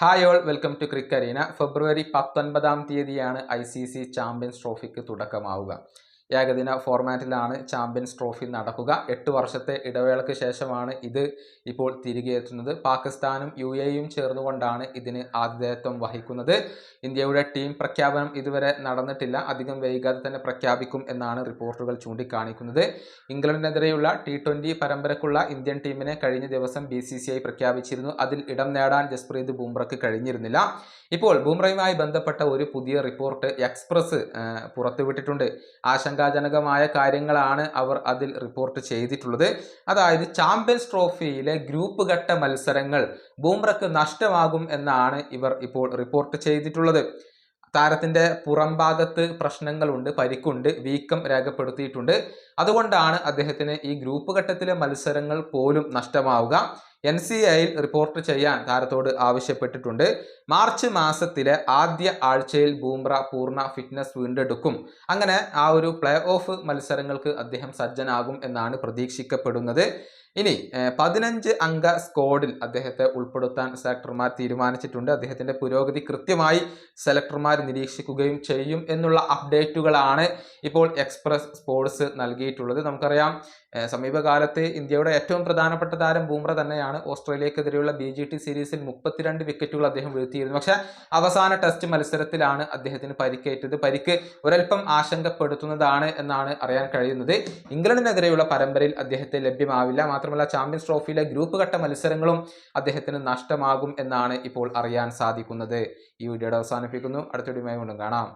Hi all welcome to Crickerina ഫെബ്രുവരി പത്തൊൻപതാം തീയതിയാണ് I C C champions ട്രോഫിക്ക് തുടക്കമാവുക. ഏകദിന ഫോർമാറ്റിലാണ് ചാമ്പ്യൻസ് ട്രോഫി നടക്കുക. എട്ട് വർഷത്തെ ഇടവേളയ്ക്ക് ശേഷമാണ് ഇത് ഇപ്പോൾ തിരികെ എത്തുന്നത്. പാകിസ്ഥാനും യു എയും ചേർന്നുകൊണ്ടാണ് ഇതിന് ആതിഥേയത്വം വഹിക്കുന്നത്. ഇന്ത്യയുടെ ടീം പ്രഖ്യാപനം ഇതുവരെ നടന്നിട്ടില്ല. അധികം വൈകാതെ തന്നെ പ്രഖ്യാപിക്കും എന്നാണ് റിപ്പോർട്ടുകൾ ചൂണ്ടിക്കാണിക്കുന്നത്. ഇംഗ്ലണ്ടിനെതിരെയുള്ള ടി ട്വന്റി പരമ്പരക്കുള്ള ഇന്ത്യൻ ടീമിനെ കഴിഞ്ഞ ദിവസം ബി സി സി ഐ പ്രഖ്യാപിച്ചിരുന്നു. അതിൽ ഇടം നേടാൻ ജസ്പ്രീത് ബുംറയ്ക്ക് കഴിഞ്ഞിരുന്നില്ല. ഇപ്പോൾ ബുംറയുമായി ബന്ധപ്പെട്ട ഒരു പുതിയ റിപ്പോർട്ട് എക്സ്പ്രസ് പുറത്തുവിട്ടിട്ടുണ്ട്. പുറത്തുവിട്ടിട്ടുണ്ട് ആശങ്കാജനകമായ കാര്യങ്ങളാണ് അവർ അതിൽ റിപ്പോർട്ട് ചെയ്തിട്ടുള്ളത്. അതായത് ചാമ്പ്യൻസ് ട്രോഫിയിലെ ഗ്രൂപ്പ് ഘട്ട മത്സരങ്ങൾ ബൂംറയ്ക്ക് നഷ്ടമാകും എന്നാണ് ഇവർ ഇപ്പോൾ റിപ്പോർട്ട് ചെയ്തിട്ടുള്ളത്. താരത്തിന്റെ പുറം ഭാഗത്ത് പ്രശ്നങ്ങളുണ്ട് പരിക്കുണ്ട് വീക്കം രേഖപ്പെടുത്തിയിട്ടുണ്ട്. അതുകൊണ്ടാണ് അദ്ദേഹത്തിന് ഈ ഗ്രൂപ്പ് ഘട്ടത്തിലെ മത്സരങ്ങൾ പോലും നഷ്ടമാവുക. എൻ സി ഐയിൽ റിപ്പോർട്ട് ചെയ്യാൻ താരത്തോട് ആവശ്യപ്പെട്ടിട്ടുണ്ട്. മാർച്ച് മാസത്തിലെ ആദ്യ ആഴ്ചയിൽ ബൂംറ പൂർണ ഫിറ്റ്നസ് വീണ്ടെടുക്കും. അങ്ങനെ ആ ഒരു പ്ലേ ഓഫ് മത്സരങ്ങൾക്ക് അദ്ദേഹം സജ്ജനാകും എന്നാണ് പ്രതീക്ഷിക്കപ്പെടുന്നത്. ഇനി പതിനഞ്ച് അംഗ സ്ക്വാഡിൽ അദ്ദേഹത്തെ ഉൾപ്പെടുത്താൻ സെലക്ടർമാർ തീരുമാനിച്ചിട്ടുണ്ട്. അദ്ദേഹത്തിന്റെ പുരോഗതി കൃത്യമായി സെലക്ടർമാർ നിരീക്ഷിക്കുകയും ചെയ്യും എന്നുള്ള അപ്ഡേറ്റുകളാണ് ഇപ്പോൾ എക്സ്പ്രസ് സ്പോർട്സ് നൽകിയിട്ടുള്ളത്. നമുക്കറിയാം സമീപകാലത്ത് ഇന്ത്യയുടെ ഏറ്റവും പ്രധാനപ്പെട്ട താരം ബൂമ്ര തന്നെയാണ്. ഓസ്ട്രേലിയക്കെതിരെയുള്ള ബി ജി ടി സീരീസിൽ മുപ്പത്തിരണ്ട് വിക്കറ്റുകൾ അദ്ദേഹം വീഴ്ത്തിയിരുന്നു. പക്ഷേ അവസാന ടെസ്റ്റ് മത്സരത്തിലാണ് അദ്ദേഹത്തിന് പരിക്കേറ്റത്. പരിക്ക് ഒരൽപ്പം ആശങ്കപ്പെടുത്തുന്നതാണ് എന്നാണ് അറിയാൻ കഴിയുന്നത്. ഇംഗ്ലണ്ടിനെതിരെയുള്ള പരമ്പരയിൽ അദ്ദേഹത്തെ ലഭ്യമാവില്ല. മാത്രമല്ല ചാമ്പ്യൻസ് ട്രോഫിയിലെ ഗ്രൂപ്പ് ഘട്ട മത്സരങ്ങളും അദ്ദേഹത്തിന് നഷ്ടമാകും എന്നാണ് ഇപ്പോൾ അറിയാൻ സാധിക്കുന്നത്. ഈ വീഡിയോയുടെ അവസാനിപ്പിക്കുന്നു. അടുത്ത വീഡിയോയുമായി വീണ്ടും കാണാം.